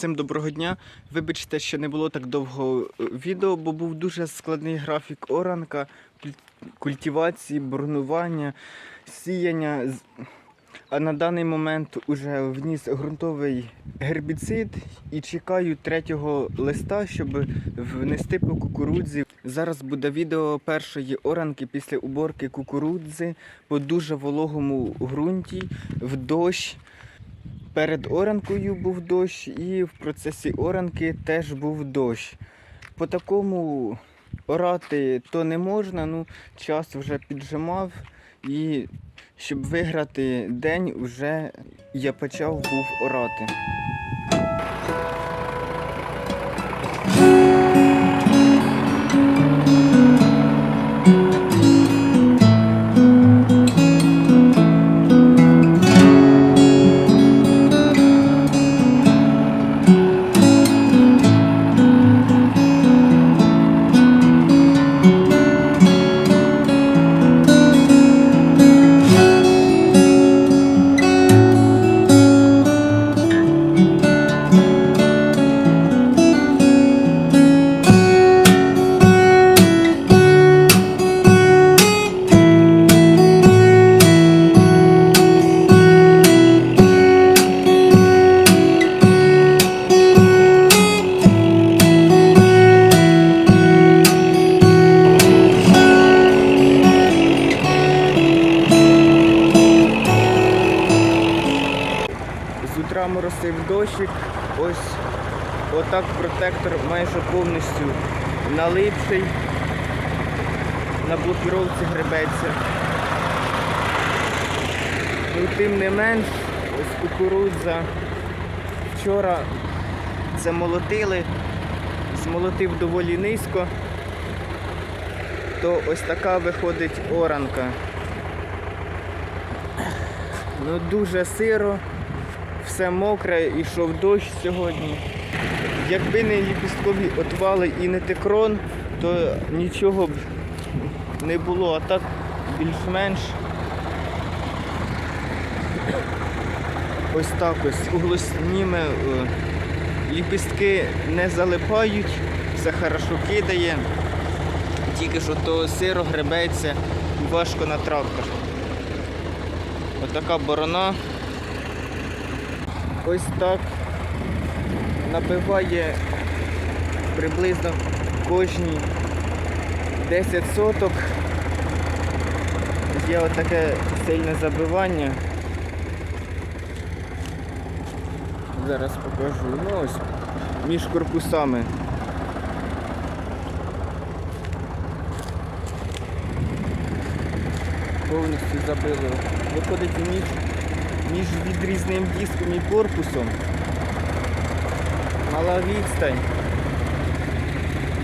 Всім доброго дня. Вибачте, що не було так довго е, відео, бо був дуже складний графік оранка, культивації, бурнування, сіяння. А на даний момент уже вніс ґрунтовий гербіцид і чекаю третього листа, щоб внести по кукурудзі. Зараз буде відео першої оранки після уборки кукурудзи по дуже вологому ґрунті в дощ. Перед оранкою був дощ, і в процесі оранки теж був дощ. По такому орати то не можна, ну час вже піджимав, і щоб виграти день, вже я почав був орати. Утра моросив дощик, ось отак протектор майже повністю налипший, на блокіровці гребеться. Ну, тим не менш, ось кукурудза вчора замолотили, змолотив доволі низько, то ось така виходить оранка. Ну дуже сиро, все мокре, ішов дощ сьогодні. Якби не ліпісткові отвали і не текрон, то нічого б не було, а так більш-менш. Ось так ось углосніме е, ліпістки не залипають, все хорошо кидає. Тільки що то сиро гребеться важко на трактор. Отака борона. Ось так набиває приблизно кожні 10 соток. Є отаке сильне забивання. Зараз покажу. Ну ось між корпусами. Повністю забило. Виходить між, між відрізним диском і корпусом. Мала відстань.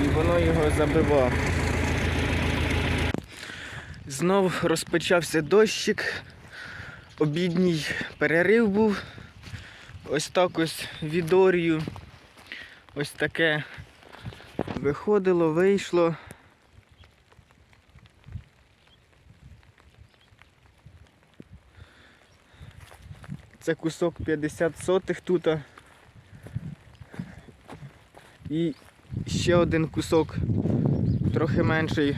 І воно його забивав. Знов розпочався дощик. Обідній перерив був. Ось так ось відорію. Ось таке виходило, вийшло. Це кусок 50 сотих тут. І ще один кусок трохи менший.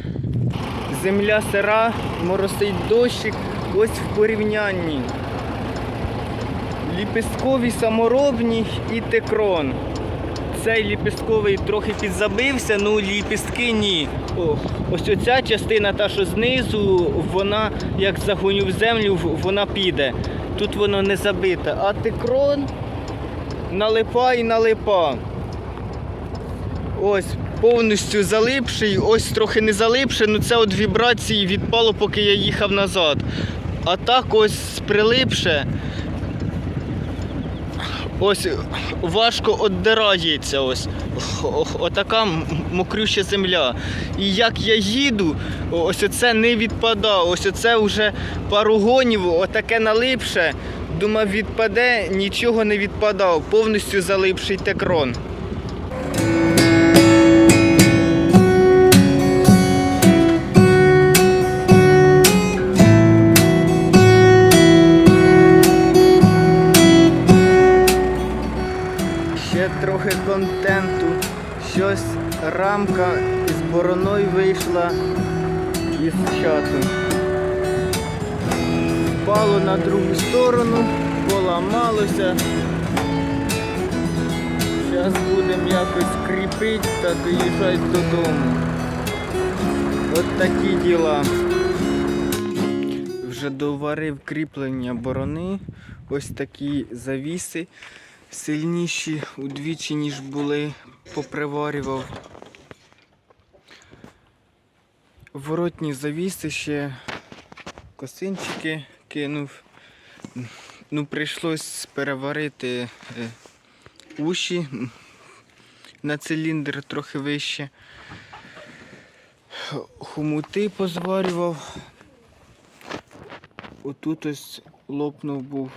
Земля сира, моросить дощик, ось в порівнянні. Ліпісткові саморобні і текрон. Цей ліпістковий трохи підзабився, ну ліпістки ні. О, ось оця частина, та що знизу, вона як загоню в землю, вона піде. Тут воно не забите. А текрон налипа і налипа. Ось повністю залипший, ось трохи не залипший, ну це от вібрації відпало, поки я їхав назад. А так ось прилипше. Ось важко оддирається ось. Отака мокрюща земля. І як я їду, ось оце не відпадає. Ось оце вже пару гонів, отаке налипше. Думав, відпаде, нічого не відпадав, повністю залипший текрон. Щось рамка з бороною вийшла із чату. Впало на другу сторону, поламалося. Зараз будемо якось кріпити та доїжджати додому. От такі діла. Вже доварив кріплення борони. Ось такі завіси. Сильніші удвічі, ніж були, поприварював. Воротні завіси ще косинчики кинув. Ну, прийшлось переварити е, уші на циліндр трохи вище. Хомути позварював. Отут ось лопнув був